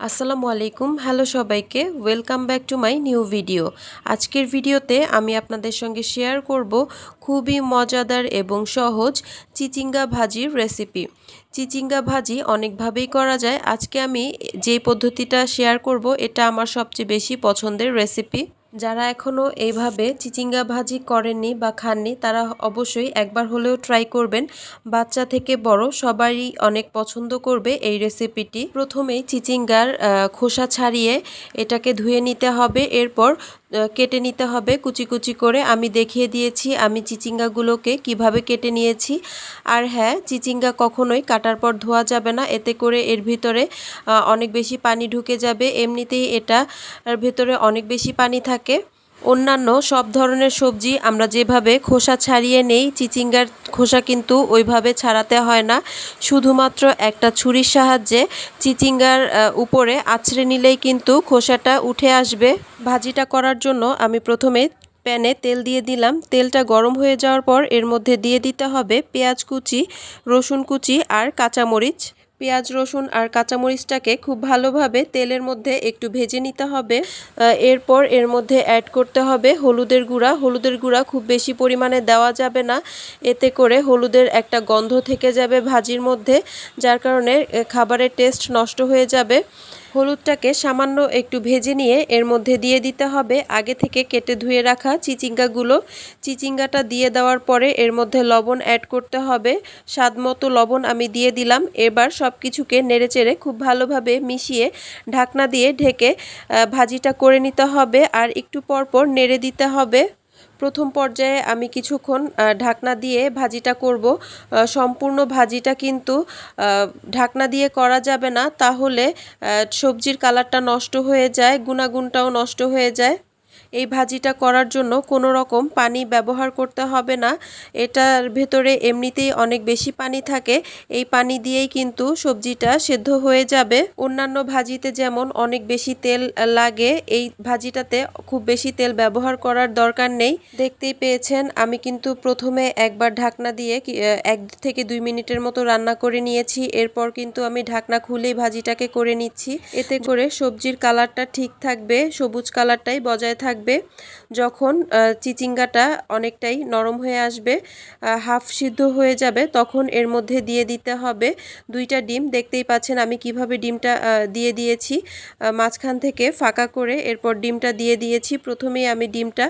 আসসালামু আলাইকুম, হ্যালো সবাইকে, welcome back to my new video. আজকের ভিডিওতে আমি আপনাদের সঙ্গে শেয়ার করব খুবই মজাদার এবং সহজ চিচিঙ্গা ভাজির রেসিপি। চিচিঙ্গা ভাজি অনেকভাবেই করা যায়। আজকে আমি যে পদ্ধতিটা শেয়ার করব, এটা আমার সবচেয়ে বেশি পছন্দের রেসিপি। যারা এখনও এইভাবে চিচিঙ্গা ভাজি করেননি বা খাননি, তারা অবশ্যই একবার হলেও ট্রাই করবেন। বাচ্চা থেকে বড় সবারই অনেক পছন্দ করবে এই রেসিপিটি প্রথমেই চিচিঙ্গার খোসা ছাড়িয়ে এটাকে ধুয়ে নিতে হবে। এরপর কেটে নিতে হবে কুচি কুচি করে। আমি দেখিয়ে দিয়েছি আমি চিচিঙ্গাগুলোকে কীভাবে কেটে নিয়েছি। আর হ্যাঁ চিচিঙ্গা কখনোই কাটার পর ধোয়া যাবে না। এতে করে এর ভিতরে অনেক বেশি পানি ঢুকে যাবে। এমনিতেই এটা ভেতরে অনেক বেশি পানি থাকে। অন্যান্য সব ধরনের সবজি আমরা যেভাবে খোসা ছাড়িয়ে নেই, চিচিঙ্গার খোসা কিন্তু ওইভাবে ছাড়াতে হয় না। শুধুমাত্র একটা ছুরির সাহায্যে চিচিঙ্গার উপরে আছড়ে নিলেই কিন্তু খোসাটা উঠে আসবে। ভাজিটা করার জন্য আমি প্রথমে প্যানে তেল দিয়ে দিলাম। তেলটা গরম হয়ে যাওয়ার পর এর মধ্যে দিয়ে দিতে হবে পেঁয়াজ কুচি, রসুন কুচি আর কাঁচামরিচ। পেঁয়াজ, রসুন আর কাঁচামরিচটাকে খুব ভালোভাবে তেলের মধ্যে একটু ভেজে নিতে হবে। এরপর এর মধ্যে অ্যাড করতে হবে হলুদের গুঁড়া। হলুদের গুঁড়া খুব বেশি পরিমাণে দেওয়া যাবে না। এতে করে হলুদের একটা গন্ধ থেকে যাবে ভাজির মধ্যে, যার কারণে খাবারের টেস্ট নষ্ট হয়ে যাবে। হলুদটাকে সামান্য একটু ভেজে নিয়ে এর মধ্যে দিয়ে দিতে হবে। আগে থেকে কেটে ধুয়ে রাখা চিচিঙ্গাগুলো। চিচিঙ্গাটা দিয়ে দেওয়ার পরে এর মধ্যে লবণ অ্যাড করতে হবে। স্বাদ মতো লবণ আমি দিয়ে দিলাম। এবার সব কিছুকে নেড়েচেড়ে খুব ভালোভাবে মিশিয়ে ঢাকনা দিয়ে ঢেকে ভাজিটা করে নিতে হবে। আর একটু পর পর নেড়ে দিতে হবে। প্রথম পর্যায়ে আমি কিছুক্ষণ ঢাকনা দিয়ে ভাজিটা করব। সম্পূর্ণ ভাজিটা কিন্তু ঢাকনা দিয়ে করা যাবে না। তাহলে সবজির কালারটা নষ্ট হয়ে যায়, গুণাগুণটাও নষ্ট হয়ে যায়। এই ভাজিটা করার জন্য কোনো রকম পানি ব্যবহার করতে হবে না। এটার ভেতরে এমনিতেই অনেক বেশি পানি থাকে। এই পানি দিয়েই কিন্তু সবজিটা সেদ্ধ হয়ে যাবে। অন্যান্য ভাজিতে যেমন অনেক বেশি তেল লাগে, এই ভাজিটাতে খুব বেশি তেল ব্যবহার করার দরকার নেই। দেখতেই পেয়েছেন, আমি কিন্তু প্রথমে একবার ঢাকনা দিয়ে এক থেকে দুই মিনিটের মতো রান্না করে নিয়েছি। এরপর কিন্তু আমি ঢাকনা খুলেই ভাজিটাকে করে নিচ্ছি। এতে করে সবজির কালারটা ঠিক থাকবে, সবুজ কালারটাই বজায় থাকবে। থাকবে। যখন চিচিঙ্গাটা অনেকটাই নরম হয়ে আসবে হাফ সিদ্ধ হয়ে যাবে, তখন এর মধ্যে দিয়ে দিতে হবে দুইটা ডিম। দেখতেই পাচ্ছেন আমি কীভাবে ডিমটা দিয়ে দিয়েছি। মাঝখান থেকে ফাঁকা করে এরপর ডিমটা দিয়ে দিয়েছি। প্রথমেই আমি ডিমটা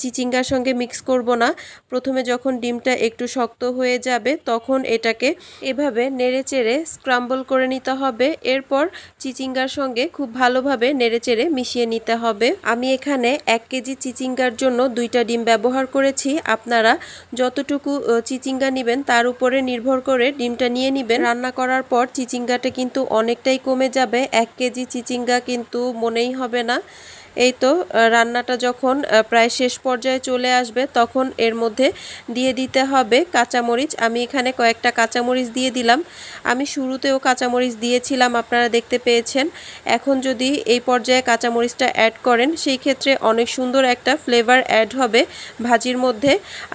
চিচিঙ্গার সঙ্গে মিক্স করব না। প্রথমে যখন ডিমটা একটু শক্ত হয়ে যাবে, তখন এটাকে এভাবে নেড়ে চেড়ে স্ক্রাম্বল করে নিতে হবে। এরপর চিচিঙ্গার সঙ্গে খুব ভালোভাবে নেড়ে চেড়ে মিশিয়ে নিতে হবে। আমি এখানে এক কেজি চিচিঙ্গার জন্য দুইটা ডিম ব্যবহার করেছি। আপনারা যতটুকু চিচিঙ্গা নেবেন তার উপরে নির্ভর করে ডিমটা নিয়ে নেবেন। রান্না করার পর চিচিঙ্গাটা কিন্তু অনেকটাই কমে যাবে। এক কেজি চিচিঙ্গা কিন্তু মনেই হবে না। এই তো রান্নাটা যখন প্রায় শেষ পর্যায়ে চলে আসবে, তখন এর মধ্যে দিয়ে দিতে হবে কাঁচামরিচ। আমি এখানে কয়েকটা কাঁচামরিচ দিয়ে দিলাম। আমি শুরুতেও কাঁচামরিচ দিয়েছিলাম, আপনারা দেখতে পেয়েছেন। এখন যদি এই পর্যায়ে কাঁচামরিচটা অ্যাড করেন, সেই ক্ষেত্রে অনেক সুন্দর একটা ফ্লেভার অ্যাড হবে ভাজির মধ্যে।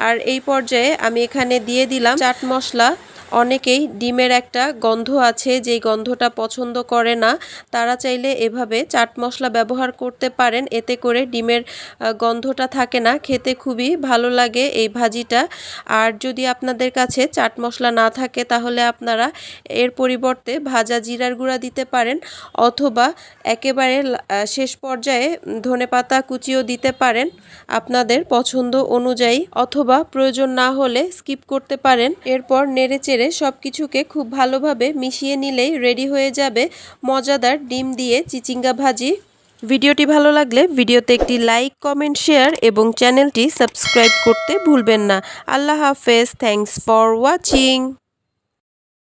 আর এই পর্যায়ে আমি এখানে দিয়ে দিলাম চাট মশলা। অনেকেই ডিমের একটা গন্ধ আছে, যেই গন্ধটা পছন্দ করে না। তারা চাইলে এভাবে চাট মশলা ব্যবহার করতে পারেন, এতে করে ডিমের গন্ধটা থাকে না। খেতে খুবই ভালো লাগে এই ভাজিটা। আর যদি আপনাদের কাছে চাট মশলা না থাকে, তাহলে আপনারা এর পরিবর্তে ভাজা জিরার গুঁড়া দিতে পারেন, অথবা একেবারে শেষ পর্যায়ে ধনে পাতা কুচিও দিতে পারেন আপনাদের পছন্দ অনুযায়ী, অথবা প্রয়োজন না হলে স্কিপ করতে পারেন। এরপর নেড়ে নেড়ে সব কিছুকে খুব ভালোভাবে মিশিয়ে নিলেই রেডি হয়ে যাবে মজাদার ডিম দিয়ে চিচিঙ্গা ভাজি। ভিডিওটি ভালো লাগলে ভিডিওতে একটি লাইক, কমেন্ট, শেয়ার এবং চ্যানেলটি সাবস্ক্রাইব করতে ভুলবেন না। আল্লাহ হাফেজ। Thanks for watching.